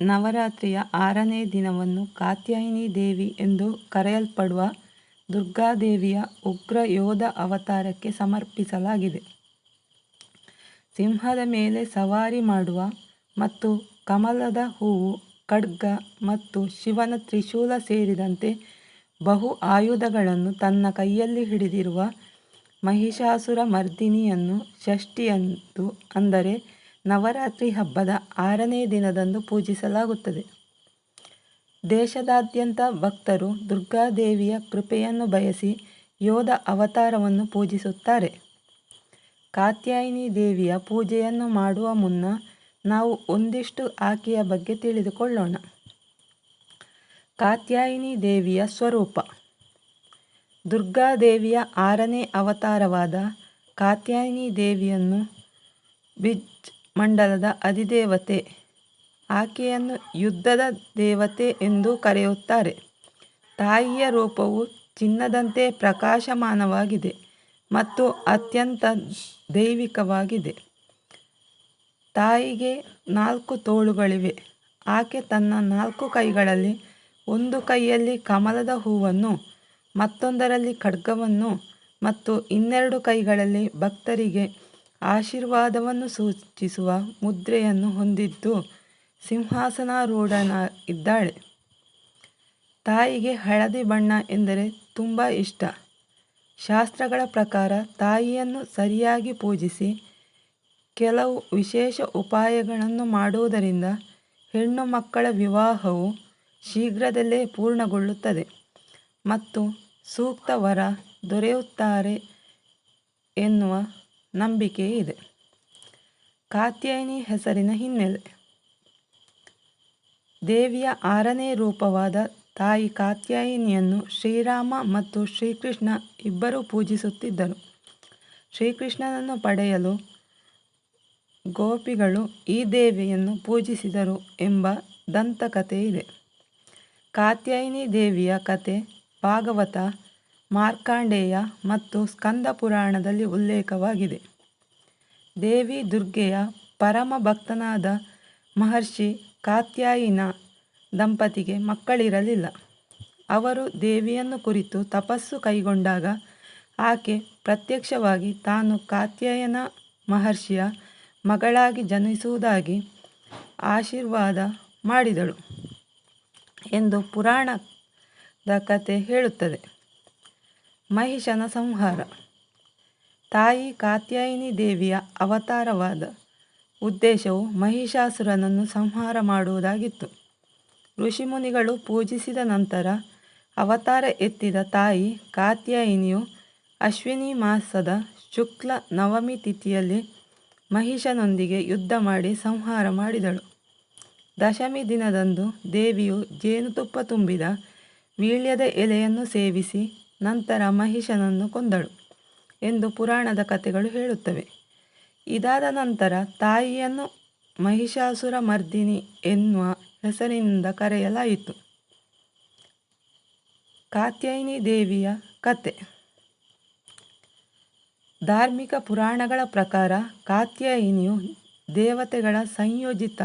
ನವರಾತ್ರಿಯ ಆರನೇ ದಿನವನ್ನು ಕಾತ್ಯಾಯಿನಿ ದೇವಿ ಎಂದು ಕರೆಯಲ್ಪಡುವ ದುರ್ಗಾದೇವಿಯ ಉಗ್ರ ಯೋಧ ಅವತಾರಕ್ಕೆ ಸಮರ್ಪಿಸಲಾಗಿದೆ. ಸಿಂಹದ ಮೇಲೆ ಸವಾರಿ ಮಾಡುವ ಮತ್ತು ಕಮಲದ ಹೂವು, ಖಡ್ಗ ಮತ್ತು ಶಿವನ ತ್ರಿಶೂಲ ಸೇರಿದಂತೆ ಬಹು ಆಯುಧಗಳನ್ನು ತನ್ನ ಕೈಯಲ್ಲಿ ಹಿಡಿದಿರುವ ಮಹಿಷಾಸುರ ಮರ್ದಿನಿಯನ್ನು ಷಷ್ಠಿಯಂದು ಅಂದರೆ ನವರಾತ್ರಿ ಹಬ್ಬದ ಆರನೇ ದಿನದಂದು ಪೂಜಿಸಲಾಗುತ್ತದೆ. ದೇಶದಾದ್ಯಂತ ಭಕ್ತರು ದುರ್ಗಾದೇವಿಯ ಕೃಪೆಯನ್ನು ಬಯಸಿ ಯೋಧ ಅವತಾರವನ್ನು ಪೂಜಿಸುತ್ತಾರೆ. ಕಾತ್ಯಾಯಿನಿ ದೇವಿಯ ಪೂಜೆಯನ್ನು ಮಾಡುವ ಮುನ್ನ ನಾವು ಒಂದಿಷ್ಟು ಆಕೆಯ ಬಗ್ಗೆ ತಿಳಿದುಕೊಳ್ಳೋಣ. ಕಾತ್ಯಾಯಿನಿ ದೇವಿಯ ಸ್ವರೂಪ ದುರ್ಗಾದೇವಿಯ ಆರನೇ ಅವತಾರವಾದ ಕಾತ್ಯಾಯಿನಿ ದೇವಿಯನ್ನು ಬ್ರಿಜ್ ಮಂಡಲದ ಅಧಿದೇವತೆ. ಆಕೆಯನ್ನು ಯುದ್ಧದ ದೇವತೆ ಎಂದು ಕರೆಯುತ್ತಾರೆ. ತಾಯಿಯ ರೂಪವು ಚಿನ್ನದಂತೆ ಪ್ರಕಾಶಮಾನವಾಗಿದೆ ಮತ್ತು ಅತ್ಯಂತ ದೈವಿಕವಾಗಿದೆ. ತಾಯಿಗೆ ನಾಲ್ಕು ತೋಳುಗಳಿವೆ. ಆಕೆ ತನ್ನ ನಾಲ್ಕು ಕೈಗಳಲ್ಲಿ ಒಂದು ಕೈಯಲ್ಲಿ ಕಮಲದ ಹೂವನ್ನು, ಮತ್ತೊಂದರಲ್ಲಿ ಖಡ್ಗವನ್ನು ಮತ್ತು ಇನ್ನೆರಡು ಕೈಗಳಲ್ಲಿ ಭಕ್ತರಿಗೆ ಆಶೀರ್ವಾದವನ್ನು ಸೂಚಿಸುವ ಮುದ್ರೆಯನ್ನು ಹೊಂದಿದ್ದು ಸಿಂಹಾಸನಾರೂಢನ ಇದ್ದಾಳೆ ತಾಯಿಗೆ ಹಳದಿ ಬಣ್ಣ ಎಂದರೆ ತುಂಬ ಇಷ್ಟ. ಶಾಸ್ತ್ರಗಳ ಪ್ರಕಾರ ತಾಯಿಯನ್ನು ಸರಿಯಾಗಿ ಪೂಜಿಸಿ ಕೆಲವು ವಿಶೇಷ ಉಪಾಯಗಳನ್ನು ಮಾಡುವುದರಿಂದ ಹೆಣ್ಣು ಮಕ್ಕಳ ವಿವಾಹವು ಶೀಘ್ರದಲ್ಲೇ ಪೂರ್ಣಗೊಳ್ಳುತ್ತದೆ ಮತ್ತು ಸೂಕ್ತ ವರ ದೊರೆಯುತ್ತಾರೆ ಎನ್ನುವ ನಂಬಿಕೆ ಇದೆ. ಕಾತ್ಯಾಯಿನಿ ಹೆಸರಿನ ಹಿನ್ನೆಲೆ ದೇವಿಯ ಆರನೇ ರೂಪವಾದ ತಾಯಿ ಕಾತ್ಯಾಯಿನಿಯನ್ನು ಶ್ರೀರಾಮ ಮತ್ತು ಶ್ರೀಕೃಷ್ಣ ಇಬ್ಬರೂ ಪೂಜಿಸುತ್ತಿದ್ದರು. ಶ್ರೀಕೃಷ್ಣನನ್ನು ಪಡೆಯಲು ಗೋಪಿಗಳು ಈ ದೇವಿಯನ್ನು ಪೂಜಿಸಿದರು ಎಂಬ ದಂತಕಥೆ ಇದೆ. ಕಾತ್ಯಾಯಿನಿ ದೇವಿಯ ಕಥೆ ಭಾಗವತ, ಮಾರ್ಕಂಡೇಯ ಮತ್ತು ಸ್ಕಂದ ಪುರಾಣದಲ್ಲಿ ಉಲ್ಲೇಖವಾಗಿದೆ. ದೇವಿ ದುರ್ಗೆಯ ಪರಮ ಭಕ್ತನಾದ ಮಹರ್ಷಿ ಕಾತ್ಯಾಯಿನ ದಂಪತಿಗೆ ಮಕ್ಕಳಿರಲಿಲ್ಲ. ಅವರು ದೇವಿಯನ್ನು ಕುರಿತು ತಪಸ್ಸು ಕೈಗೊಂಡಾಗ ಆಕೆ ಪ್ರತ್ಯಕ್ಷವಾಗಿ ತಾನು ಕಾತ್ಯಾಯನ ಮಹರ್ಷಿಯ ಮಗಳಾಗಿ ಜನಿಸುವುದಾಗಿ ಆಶೀರ್ವಾದ ಮಾಡಿದಳು ಎಂದು ಪುರಾಣದ ಕತೆ ಹೇಳುತ್ತದೆ. ಮಹಿಷನ ಸಂಹಾರ ತಾಯಿ ಕಾತ್ಯಾಯಿನಿ ದೇವಿಯ ಅವತಾರವಾದ ಉದ್ದೇಶವು ಮಹಿಷಾಸುರನನ್ನು ಸಂಹಾರ ಮಾಡುವುದಾಗಿತ್ತು. ಋಷಿಮುನಿಗಳು ಪೂಜಿಸಿದ ನಂತರ ಅವತಾರ ಎತ್ತಿದ ತಾಯಿ ಕಾತ್ಯಾಯಿನಿಯು ಅಶ್ವಿನಿ ಮಾಸದ ಶುಕ್ಲ ನವಮಿ ತಿಥಿಯಲ್ಲಿ ಮಹಿಷನೊಂದಿಗೆ ಯುದ್ಧ ಮಾಡಿ ಸಂಹಾರ ಮಾಡಿದಳು. ದಶಮಿ ದಿನದಂದು ದೇವಿಯು ಜೇನುತುಪ್ಪ ತುಂಬಿದ ವೀಳ್ಯದ ಎಲೆಯನ್ನು ಸೇವಿಸಿ ನಂತರ ಮಹಿಷನನ್ನು ಕೊಂದಳು ಎಂದು ಪುರಾಣದ ಕಥೆಗಳು ಹೇಳುತ್ತವೆ. ಇದಾದ ನಂತರ ತಾಯಿಯನ್ನು ಮಹಿಷಾಸುರ ಮರ್ದಿನಿ ಎನ್ನುವ ಹೆಸರಿನಿಂದ ಕರೆಯಲಾಯಿತು. ಕಾತ್ಯಾಯಿನಿ ದೇವಿಯ ಕತೆ ಧಾರ್ಮಿಕ ಪುರಾಣಗಳ ಪ್ರಕಾರ ಕಾತ್ಯಾಯಿನಿಯು ದೇವತೆಗಳ ಸಂಯೋಜಿತ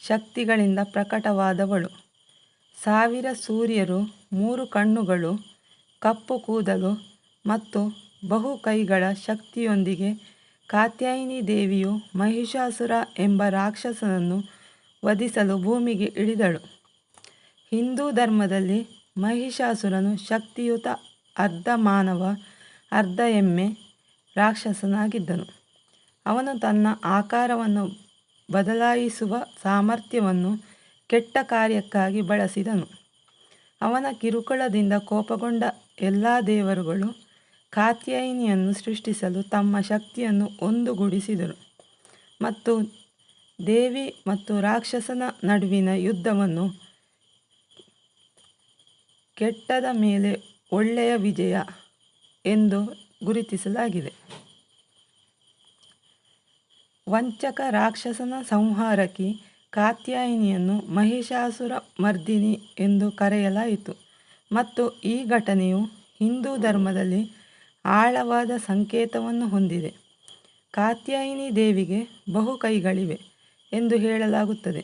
ಶಕ್ತಿಗಳಿಂದ ಪ್ರಕಟವಾದವಳು. ಸಾವಿರ ಸೂರ್ಯರು, ಮೂರು ಕಣ್ಣುಗಳು, ಕಪ್ಪು ಕೂದಲು ಮತ್ತು ಬಹು ಕೈಗಳ ಶಕ್ತಿಯೊಂದಿಗೆ ಕಾತ್ಯಾಯಿನಿ ದೇವಿಯು ಮಹಿಷಾಸುರ ಎಂಬ ರಾಕ್ಷಸನನ್ನು ವಧಿಸಲು ಭೂಮಿಗೆ ಇಳಿದಳು. ಹಿಂದೂ ಧರ್ಮದಲ್ಲಿ ಮಹಿಷಾಸುರನು ಶಕ್ತಿಯುತ ಅರ್ಧ ಮಾನವ, ಅರ್ಧ ಎಮ್ಮೆ ರಾಕ್ಷಸನಾಗಿದ್ದನು. ಅವನು ತನ್ನ ಆಕಾರವನ್ನು ಬದಲಾಯಿಸುವ ಸಾಮರ್ಥ್ಯವನ್ನು ಕೆಟ್ಟ ಕಾರ್ಯಕ್ಕಾಗಿ ಬಳಸಿದನು. ಅವನ ಕಿರುಕುಳದಿಂದ ಕೋಪಗೊಂಡ ಎಲ್ಲಾ ದೇವರುಗಳು ಕಾತ್ಯಾಯಿನಿಯನ್ನು ಸೃಷ್ಟಿಸಲು ತಮ್ಮ ಶಕ್ತಿಯನ್ನು ಒಂದುಗೂಡಿಸಿದರು ಮತ್ತು ದೇವಿ ಮತ್ತು ರಾಕ್ಷಸನ ನಡುವಿನ ಯುದ್ಧವನ್ನು ಕೆಟ್ಟದ ಮೇಲೆ ಒಳ್ಳೆಯ ವಿಜಯ ಎಂದು ಗುರುತಿಸಲಾಗಿದೆ. ವಂಚಕ ರಾಕ್ಷಸನ ಸಂಹಾರಕಿ ಕಾತ್ಯಾಯಿನಿಯನ್ನು ಮಹಿಷಾಸುರ ಮರ್ದಿನಿ ಎಂದು ಕರೆಯಲಾಯಿತು ಮತ್ತು ಈ ಘಟನೆಯು ಹಿಂದೂ ಧರ್ಮದಲ್ಲಿ ಆಳವಾದ ಸಂಕೇತವನ್ನು ಹೊಂದಿದೆ. ಕಾತ್ಯಾಯಿನಿ ದೇವಿಗೆ ಬಹು ಕೈಗಳಿವೆ ಎಂದು ಹೇಳಲಾಗುತ್ತದೆ.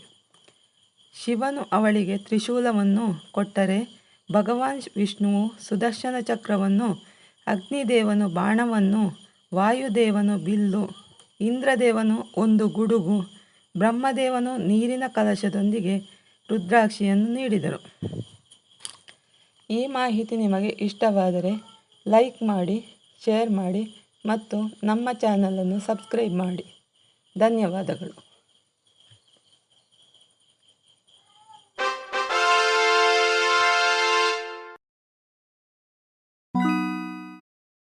ಶಿವನು ಅವಳಿಗೆ ತ್ರಿಶೂಲವನ್ನು ಕೊಟ್ಟರೆ ಭಗವಾನ್ ವಿಷ್ಣುವು ಸುದರ್ಶನ ಚಕ್ರವನ್ನು, ಅಗ್ನಿದೇವನು ಬಾಣವನ್ನು, ವಾಯುದೇವನು ಬಿಲ್ಲು, ಇಂದ್ರದೇವನು ಒಂದು ಗುಡುಗು, ಬ್ರಹ್ಮದೇವನು ನೀರಿನ ಕಲಶದೊಂದಿಗೆ ರುದ್ರಾಕ್ಷಿಯನ್ನು ನೀಡಿದರು ಈ ಮಾಹಿತಿ ನಿಮಗೆ ಇಷ್ಟವಾದರೆ ಲೈಕ್ ಮಾಡಿ ಶೇರ್ ಮಾಡಿ ಮತ್ತು ನಮ್ಮ ಚಾನಲನ್ನು ಸಬ್ಸ್ಕ್ರೈಬ್ ಮಾಡಿ. ಧನ್ಯವಾದಗಳು.